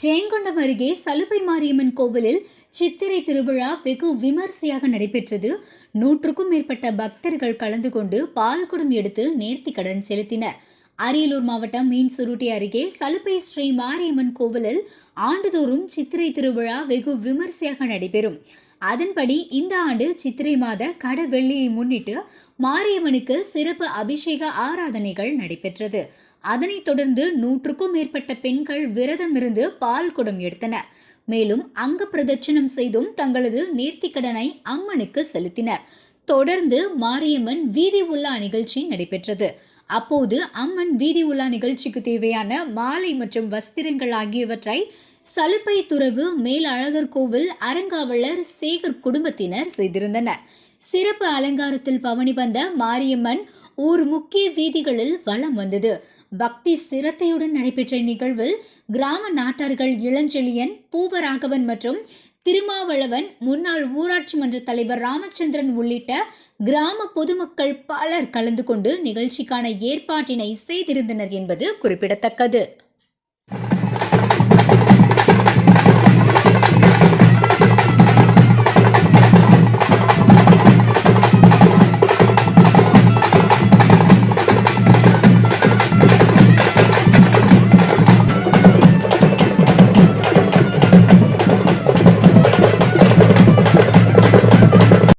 ஜெயங்கொண்டம் அருகே சலுப்பை மாரியம்மன் கோவிலில் சித்திரை திருவிழா வெகு விமரிசையாக நடைபெற்றது. நூற்றுக்கும் மேற்பட்ட பக்தர்கள் கலந்து கொண்டு பால்குடம் எடுத்து நேர்த்தி கடன் செலுத்தினர். அரியலூர் மாவட்டம் மீன் சுருட்டி அருகே சலுப்பை ஸ்ரீ மாரியம்மன் கோவிலில் ஆண்டுதோறும் சித்திரை திருவிழா வெகு விமரிசையாக நடைபெறும். அதன்படி இந்த ஆண்டு சித்திரை மாத கட வெள்ளியை முன்னிட்டு மாரியம்மனுக்கு சிறப்பு அபிஷேக ஆராதனைகள் நடைபெற்றது. அதனைத் தொடர்ந்து நூற்றுக்கும் மேற்பட்ட பெண்கள் விரதம் இருந்து பால் குடம் எடுத்தனர். மேலும் அங்க பிரதட்சணம் செய்தும் தங்களது நேர்த்திக்கடனை அம்மனுக்கு செலுத்தினர். தொடர்ந்து மாரியம்மன் வீதி உலா நிகழ்ச்சி நடைபெற்றது. அப்போது அம்மன் வீதி உலா நிகழ்ச்சிக்கு தேவையான மாலை மற்றும் வஸ்திரங்கள் ஆகியவற்றை சலுப்பை துறவு மேலழகர் கோவில் அறங்காவலர் சேகர் குடும்பத்தினர் செய்திருந்தனர். சிறப்பு அலங்காரத்தில் பவனி வந்த மாரியம்மன் ஊர் முக்கிய வீதிகளில் வலம் வந்தது. பக்தி சிரத்தையுடன் நடைபெற்ற நிகழ்வில் கிராம நாட்டார்கள் இளஞ்செழியன் பூவராகவன் மற்றும் திருமாவளவன் முன்னாள் ஊராட்சி மன்ற தலைவர் ராமச்சந்திரன் உள்ளிட்ட கிராம பொதுமக்கள் பலர் கலந்து கொண்டு நிகழ்ச்சிக்கான ஏற்பாட்டினை செய்திருந்தனர் என்பது குறிப்பிடத்தக்கது.